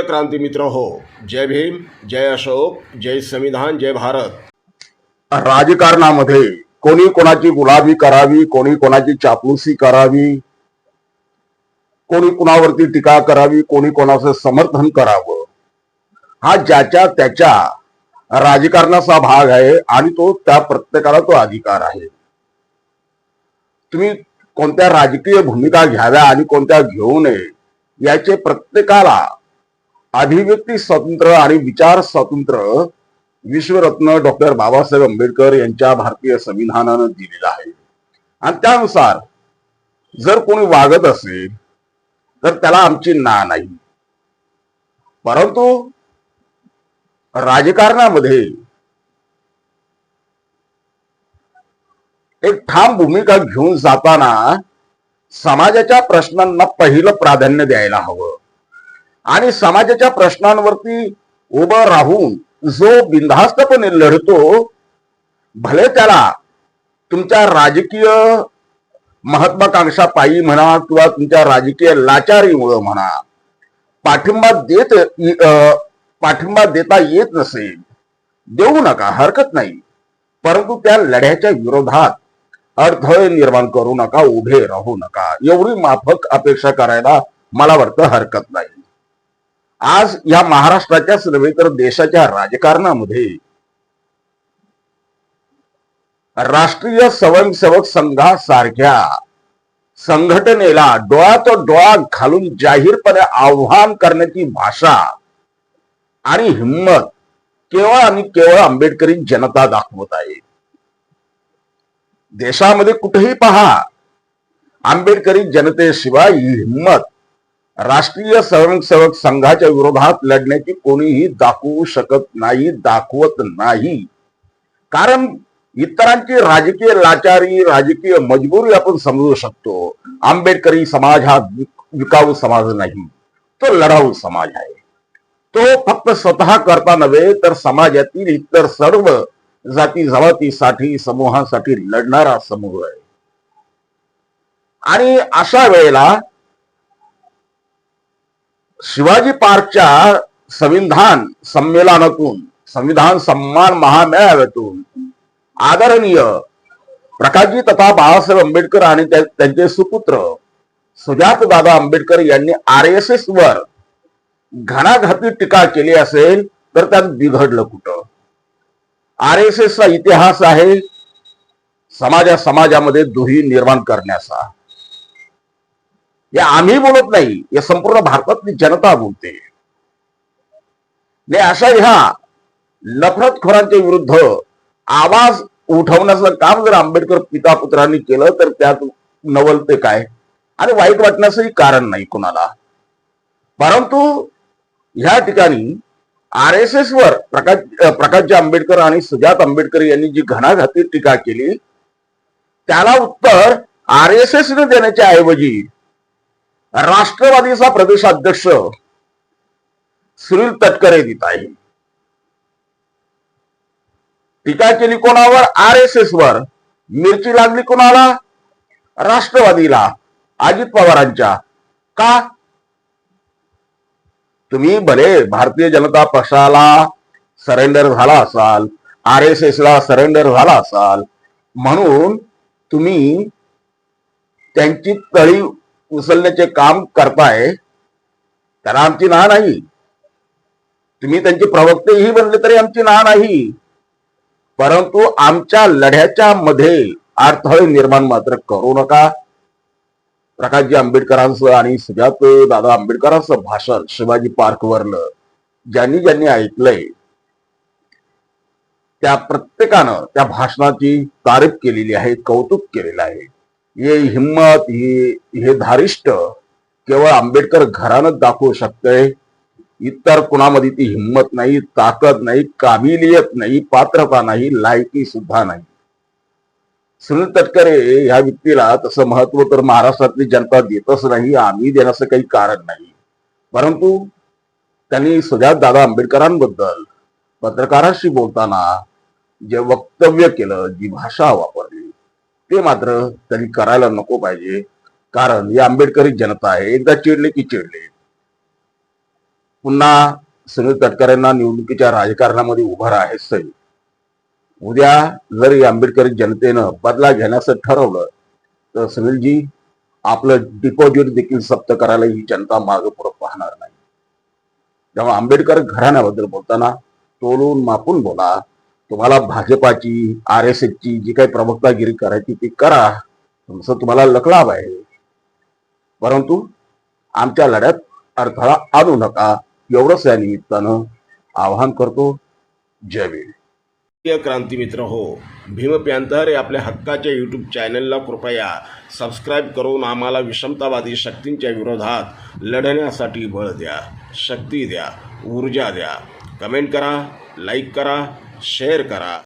प्रिय क्रांती मित्र हो जय भीम जय अशोक जय संविधान जय भारत. राजकारणामध्ये कोणी कोणाची गुलाबी करावी कोणी कोणाची चापलूसी करावी कोणी कुणावरती टीका करावी कोणी कोणाचं समर्थन करावं हा ज्याच्या त्याच्या राजकारणाचा भाग आहे आणि तो त्या प्रत्येकाला तो अधिकार आहे. तुम्ही कोणत्या राजकीय भूमिका घ्याव्या आणि कोणत्या घेऊ नये याचे प्रत्येकाला अभिव्यक्ती स्वातंत्र्य आणि विचार स्वातंत्र्य विश्वरत्न डॉक्टर बाबासाहेब आंबेडकर यांच्या भारतीय संविधानानं दिलेलं आहे. आणि त्यानुसार जर कोणी वागत असेल तर त्याला आमची ना नाही. परंतु राजकारणामध्ये एक ठाम भूमिका घेऊन जाताना समाजाच्या प्रश्नांना पहिलं प्राधान्य द्यायला हवं. आणि समाजाच्या प्रश्नांवरती उभं राहून जो बिनधास्तपणे लढतो भले त्याला तुमच्या राजकीय महत्वाकांक्षा पायी म्हणा किंवा तुमच्या राजकीय लाचारीमुळं म्हणा पाठिंबा देत अं, पाठिंबा देता येत नसेल देऊ नका हरकत नाही. परंतु त्या लढ्याच्या विरोधात अडथळे निर्माण करू नका उभे राहू नका. एवढी माफक अपेक्षा करायला मला वाटतं हरकत नाही. आज या महाराष्ट्राच्याच नव्हे तर देशाच्या राजकारणामध्ये राष्ट्रीय स्वयंसेवक संघासारख्या संघटनेला डोळ्यात डोळा घालून जाहीरपणे आव्हान करण्याची भाषा आणि हिंमत केवळ आणि केवळ आंबेडकरी जनता दाखवत आहे. देशामध्ये कुठेही पहा आंबेडकरी जनतेशिवाय ही हिंमत राष्ट्रीय स्वयंसेवक संघाच्या विरोधात लढण्याची कोणीही दाखवू शकत नाही दाखवत नाही. कारण इतरांची राजकीय लाचारी राजकीय मजबुरी आपण समजू शकतो. आंबेडकरी समाज हा विकाऊ समाज नाही तो लढाऊ समाज आहे. तो फक्त स्वतः करता नव्हे तर समाजातील इतर सर्व जाती जमातीसाठी समूहासाठी लढणारा समूह आहे. आणि अशा वेळेला शिवाजी पार्कच्या संविधान संमेलनातून संविधान सन्मान महामेळाव्यातून आदरणीय प्रकाशजी तथा बाळासाहेब आंबेडकर आणि त्यांचे सुपुत्र सुजात दादा आंबेडकर यांनी आर एस एस वर घणाघाती टीका केली असेल तर त्यात बिघडलं कुठं? आर एस एसचा इतिहास आहे समाजा समाजामध्ये दुही निर्माण करण्याचा. या आम्ही बोलत नाही या संपूर्ण भारतातली जनता बोलते. अशा ह्या नफरतखोरांच्या विरुद्ध आवाज उठवण्याचं काम जर आंबेडकर पिता पुत्रांनी केलं तर त्यात नवलते काय? आणि वाईट वाटण्याचंही कारण नाही कुणाला. परंतु ह्या ठिकाणी आर एस एस वर प्रकाश प्रकाशजी आंबेडकर आणि सुजात आंबेडकर यांनी जी घणाघाती टीका केली त्याला उत्तर आर एस एस ने देण्याच्या ऐवजी राष्ट्रवादीचा प्रदेशाध्यक्ष सुनील तटकरे देत आहे. टीका केली कोणावर? आर एस एस वर मिरची लागली कोणाला? राष्ट्रवादीला. अजित पवारांच्या. का? तुम्ही भले भारतीय जनता पक्षाला सरेंडर झाला असाल आर एस एस ला सरेंडर झाला असाल म्हणून तुम्ही त्यांची तळी उचलण्याचे काम करताय त्याला आमची ना नाही. तुम्ही त्यांचे प्रवक्तेही बनले तरी आमची ना नाही. परंतु आमच्या लढ्याच्या मध्ये अडथळे निर्माण मात्र करू नका. प्रकाशजी आंबेडकरांचं आणि सुजात दादा आंबेडकरांचं भाषण शिवाजी पार्क वरलं ज्यांनी ज्यांनी ऐकलंय त्या प्रत्येकानं त्या भाषणाची तारीफ केलेली आहे कौतुक केलेलं आहे. हे हिंमत हे हे धारिष्ट केवळ आंबेडकर घरानच दाखवू शकतंय. इतर कुणामध्ये ती हिंमत नाही ताकद नाही काबिलियत नाही पात्रता नाही लायकी सुद्धा नाही. सुनील तटकरे ह्या व्यक्तीला तसं महत्त्व तर महाराष्ट्रातली जनता देतच नाही आम्ही देण्याचं काही कारण नाही. परंतु त्यांनी सुजात दादा आंबेडकरांबद्दल पत्रकारांशी बोलताना जे वक्तव्य केलं जी भाषा वापरली ते मात्र त्यांनी करायला नको पाहिजे. कारण ही आंबेडकरी जनता आहे. एकदा चिडले की चिडले. पुन्हा सुनील तटकरेंना निवडणुकीच्या राजकारणामध्ये उभं राहायचं उद्या जर या आंबेडकरी जनतेनं बदला घेण्याचं ठरवलं तर सुनीलजी आपलं डिपॉझिट देखील जप्त करायला ही जनता मागे पुढे पाहणार नाही. तेव्हा आंबेडकर घराण्याबद्दल बोलताना तोलून मापून बोला तुम्हाला भाजपाची आर एस एसची जी काही प्रवक्तागिरी करायची ती करा तुमचं तुम्हाला लकलाभ आहे. परंतु आमच्या लढ्यात अडथळा आणू नका. एवढंच या निमित्तानं आवाहन करतो. जय भीम. क्रांती मित्र हो भीम पॅन्थर हे आपल्या हक्काच्या यूट्यूब चॅनलला कृपया सबस्क्राईब करून आम्हाला विषमतावादी शक्तींच्या विरोधात लढण्यासाठी बळ द्या शक्ती द्या ऊर्जा द्या. कमेंट करा लाईक करा शेअर करा.